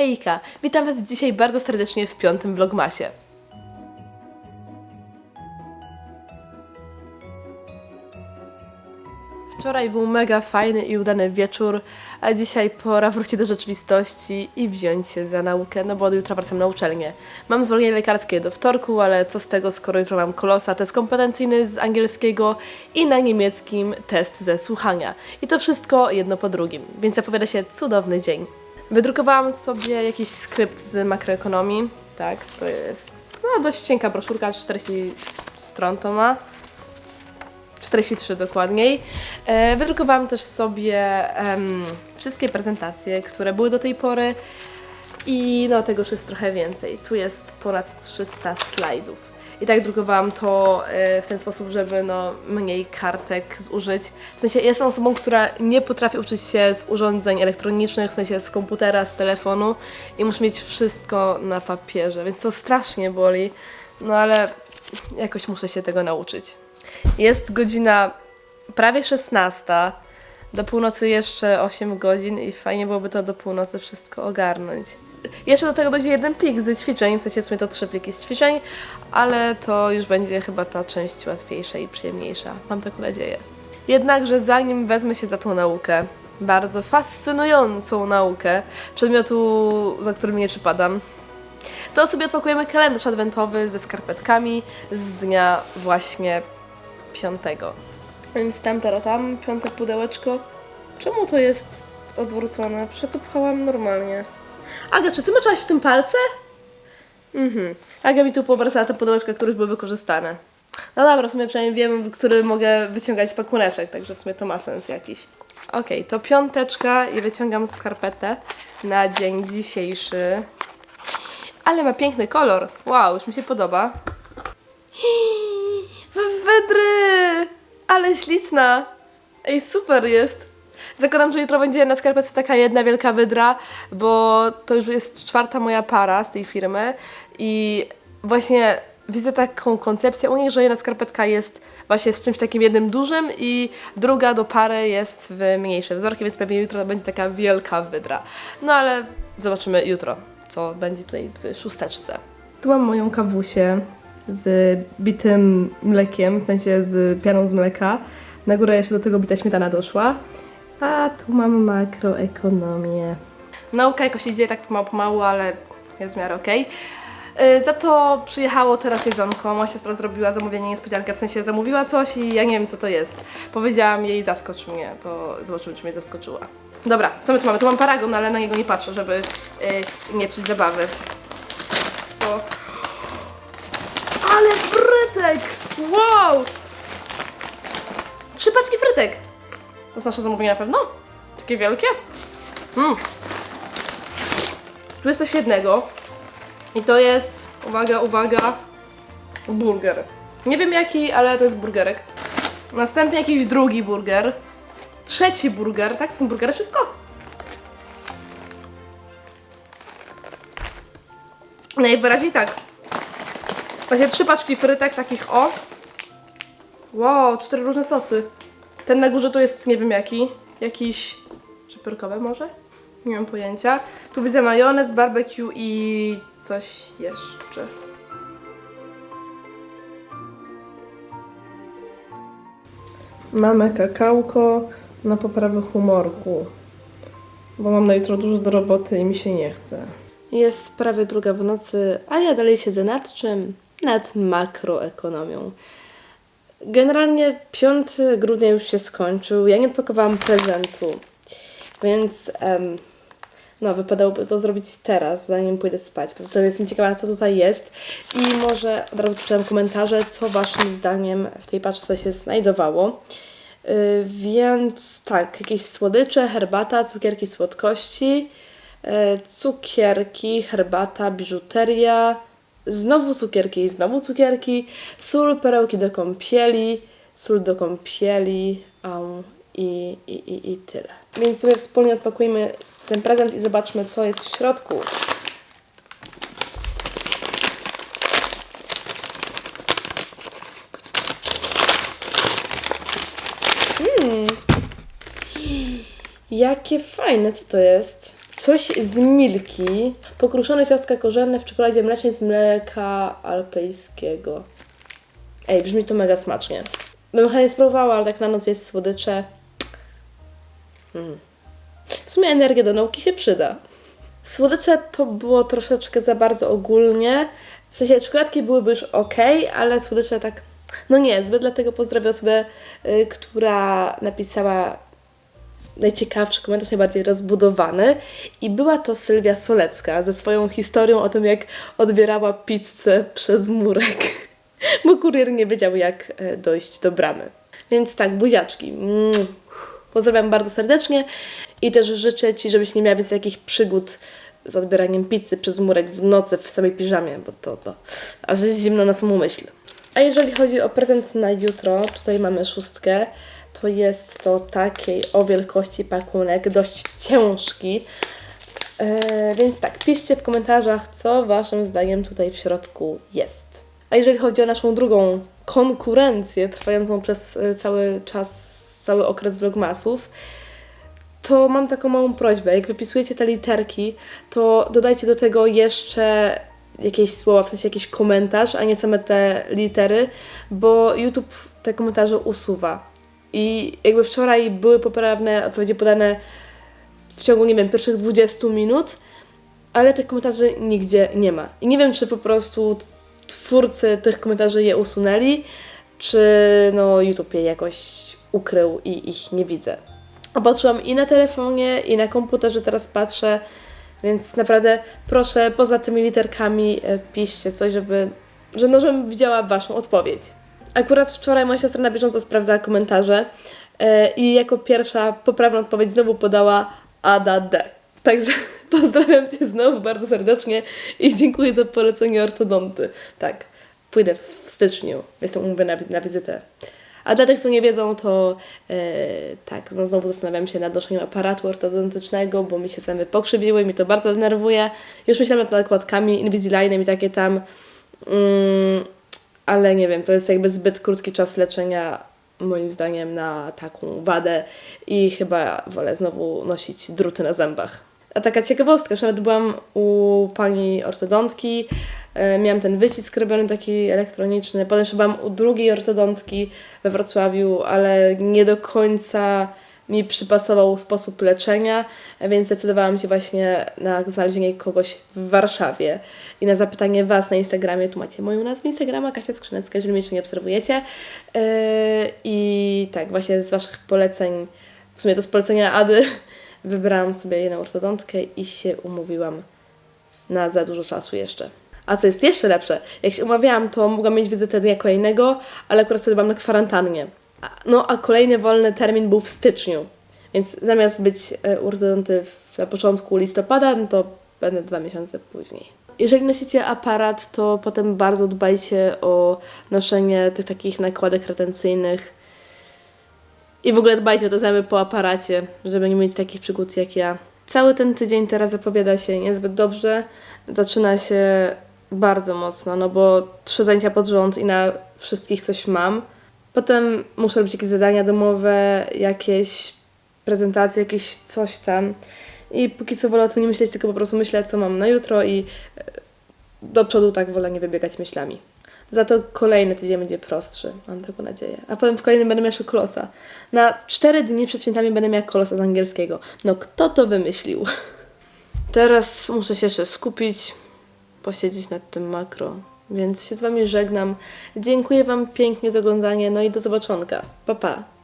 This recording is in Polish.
Hejka! Witam Was dzisiaj bardzo serdecznie w piątym vlogmasie. Wczoraj był mega fajny i udany wieczór, a dzisiaj pora wrócić do rzeczywistości i wziąć się za naukę, no bo od jutra wracam na uczelnię. Mam zwolnienie lekarskie do wtorku, ale co z tego, skoro jutro mam kolosa, test kompetencyjny z angielskiego i na niemieckim test ze słuchania. I to wszystko jedno po drugim, więc zapowiada się cudowny dzień. Wydrukowałam sobie jakiś skrypt z makroekonomii, tak, to jest no, dość cienka broszurka, 40 stron to ma. 43 dokładniej. E, wydrukowałam też sobie em, wszystkie prezentacje, które były do tej pory i no tego już jest trochę więcej. Tu jest ponad 300 slajdów. I tak drukowałam to e, w ten sposób, żeby no, mniej kartek zużyć. W sensie ja jestem osobą, która nie potrafi uczyć się z urządzeń elektronicznych, w sensie z komputera, z telefonu i muszę mieć wszystko na papierze, więc to strasznie boli. No ale jakoś muszę się tego nauczyć. Jest godzina prawie 16. Do północy jeszcze 8 godzin i fajnie byłoby to do północy wszystko ogarnąć. Jeszcze do tego dojdzie jeden plik z ćwiczeń, w sensie sumie to trzy pliki z ćwiczeń, ale to już będzie chyba ta część łatwiejsza i przyjemniejsza. Mam taką nadzieję. Jednakże zanim wezmę się za tą naukę, bardzo fascynującą naukę przedmiotu, za którym nie przypadam, to sobie odpakujemy kalendarz adwentowy ze skarpetkami z dnia właśnie piątego. Więc tam, teraz tam, piąte pudełeczko. Czemu to jest odwrócone? Przecież normalnie. Aga, czy ty maczałaś w tym palce? Mhm. Aga mi tu powracała te pudełeczka, które już były wykorzystane. No dobra, w sumie przynajmniej wiem, który mogę wyciągać pakuneczek, także w sumie to ma sens jakiś. Okej, to piąteczka i wyciągam skarpetę na dzień dzisiejszy. Ale ma piękny kolor. Wow, już mi się podoba. Wydry! Ale śliczna! Ej, super jest! Zakładam, że jutro będzie na skarpetce taka jedna wielka wydra, bo to już jest czwarta moja para z tej firmy i właśnie widzę taką koncepcję u nich, że jedna skarpetka jest właśnie z czymś takim jednym dużym i druga do pary jest w mniejsze wzorki, więc pewnie jutro będzie taka wielka wydra. No ale zobaczymy jutro, co będzie tutaj w szósteczce. Tu mam moją kawusię z bitym mlekiem, w sensie z pianą z mleka. Na górę jeszcze do tego bita śmietana doszła. A tu mam makroekonomię. Nauka jakoś idzie tak pomału, pomału, ale jest w miarę okej. Yy, Za to przyjechało teraz jedzonko. Moja siostra zrobiła zamówienie niespodziankę, w sensie zamówiła coś i ja nie wiem co to jest. Powiedziałam jej zaskocz mnie, to zobaczymy czy mnie zaskoczyła. Dobra, co my tu mamy? Tu mam paragon, ale na niego nie patrzę, żeby yy, nie psuć zabawy. Ale frytek! Wow! Trzy paczki frytek! To jest nasze zamówienie na pewno? Takie wielkie? Mm. Tu jest coś jednego. I to jest, uwaga, uwaga, burger. Nie wiem jaki, ale to jest burgerek. Następnie jakiś drugi burger. Trzeci burger, tak? Są burgery, wszystko? Najwyraźniej tak. Właśnie trzy paczki frytek takich o. Wow, cztery różne sosy. Ten na górze to jest nie wiem jaki. Jakiś szyperkowy może? Nie mam pojęcia. Tu widzę majonez, barbecue i coś jeszcze. Mamy kakałko na poprawę humorku, bo mam na jutro dużo do roboty i mi się nie chce. Jest prawie druga w nocy, a ja dalej siedzę nad czym? Nad makroekonomią. Generalnie 5 grudnia już się skończył. Ja nie odpakowałam prezentu, więc em, no, wypadałoby to zrobić teraz, zanim pójdę spać. Poza tym jestem ciekawa, co tutaj jest i może od razu przeczytam komentarze, co Waszym zdaniem w tej paczce się znajdowało. Yy, więc tak, jakieś słodycze, herbata, cukierki słodkości, yy, cukierki, herbata, biżuteria, znowu cukierki znowu cukierki, sól, perełki do kąpieli, sól do kąpieli um, i, i, i, i tyle. Więc sobie wspólnie odpakujmy ten prezent i zobaczmy, co jest w środku. Hmm. Jakie fajne, co to jest? Coś z Milki. Pokruszone ciastka korzenne w czekoladzie mlecznej z mleka alpejskiego. Ej, brzmi to mega smacznie. Bym chętnie spróbowała, ale tak na noc jest słodycze. Mm. W sumie energia do nauki się przyda. Słodycze to było troszeczkę za bardzo ogólnie. W sensie czekoladki byłyby już ok, ale słodycze tak. No nie, zbyt dlatego pozdrawiam osobę, y, która napisała najciekawszy komentarz, najbardziej rozbudowany. I była to Sylwia Solecka ze swoją historią o tym, jak odbierała pizzę przez murek, bo kurier nie wiedział, jak e, dojść do bramy. Więc tak, buziaczki. Mm. Pozdrawiam bardzo serdecznie i też życzę Ci, żebyś nie miała więcej takich przygód z odbieraniem pizzy przez murek w nocy w samej piżamie, bo to, to aż jest zimno na samą myśl. A jeżeli chodzi o prezent na jutro, tutaj mamy szóstkę, to jest to takiej o wielkości pakunek, dość ciężki. E, więc tak, piszcie w komentarzach, co Waszym zdaniem tutaj w środku jest. A jeżeli chodzi o naszą drugą konkurencję, trwającą przez e, cały czas, cały okres vlogmasów, to mam taką małą prośbę. Jak wypisujecie te literki, to dodajcie do tego jeszcze jakieś słowa, w sensie jakiś komentarz, a nie same te litery, bo YouTube te komentarze usuwa. I jakby wczoraj były poprawne odpowiedzi podane w ciągu, nie wiem, pierwszych 20 minut, ale tych komentarzy nigdzie nie ma. I nie wiem, czy po prostu twórcy tych komentarzy je usunęli, czy no YouTube je jakoś ukrył i ich nie widzę. Patrzyłam i na telefonie, i na komputerze teraz patrzę, więc naprawdę proszę, poza tymi literkami e, piszcie coś, żeby, że no, żebym widziała Waszą odpowiedź. Akurat wczoraj moja siostra na bieżąco sprawdzała komentarze e, i jako pierwsza poprawną odpowiedź znowu podała Ada D. Także pozdrawiam Cię znowu bardzo serdecznie i dziękuję za polecenie ortodonty. Tak, pójdę w, styczniu, jestem umówiona na, na wizytę. A dla tych, co nie wiedzą, to e, tak, no znowu zastanawiam się nad noszeniem aparatu ortodontycznego, bo mi się zęby pokrzywiły, mi to bardzo denerwuje. Już myślałam nad nakładkami, Invisalignem i takie tam, mm, ale nie wiem, to jest jakby zbyt krótki czas leczenia moim zdaniem na taką wadę i chyba wolę znowu nosić druty na zębach. A taka ciekawostka, że nawet byłam u pani ortodontki, e, miałam ten wycisk robiony taki elektroniczny, potem byłam u drugiej ortodontki we Wrocławiu, ale nie do końca mi przypasował sposób leczenia, więc zdecydowałam się właśnie na znalezienie kogoś w Warszawie. I na zapytanie Was na Instagramie, tu macie moją nazwę Instagrama, Kasia Skrzynecka, jeżeli mnie jeszcze nie obserwujecie. Yy, I tak, właśnie z Waszych poleceń, w sumie to z polecenia Ady, wybrałam sobie jedną ortodontkę i się umówiłam na za dużo czasu jeszcze. A co jest jeszcze lepsze, jak się umawiałam, to mogłam mieć wizytę dnia kolejnego, ale akurat wtedy byłam na kwarantannie. No a kolejny wolny termin był w styczniu, więc zamiast być e, w- na początku listopada, no to będę dwa miesiące później. Jeżeli nosicie aparat, to potem bardzo dbajcie o noszenie tych takich nakładek retencyjnych i w ogóle dbajcie o te zęby po aparacie, żeby nie mieć takich przygód jak ja. Cały ten tydzień teraz zapowiada się niezbyt dobrze. Zaczyna się bardzo mocno, no bo trzy zajęcia pod rząd i na wszystkich coś mam. Potem muszę robić jakieś zadania domowe, jakieś prezentacje, jakieś coś tam. I póki co wolę o tym nie myśleć, tylko po prostu myślę, co mam na jutro i e, do przodu tak wolę nie wybiegać myślami. Za to kolejny tydzień będzie prostszy, mam taką nadzieję. A potem w kolejnym będę miała kolosa. Na cztery dni przed świętami będę miała kolosa z angielskiego. No kto to wymyślił? Teraz muszę się jeszcze skupić, posiedzieć nad tym makro. Więc się z Wami żegnam. Dziękuję Wam pięknie za oglądanie, no i do zobaczonka. Pa, pa.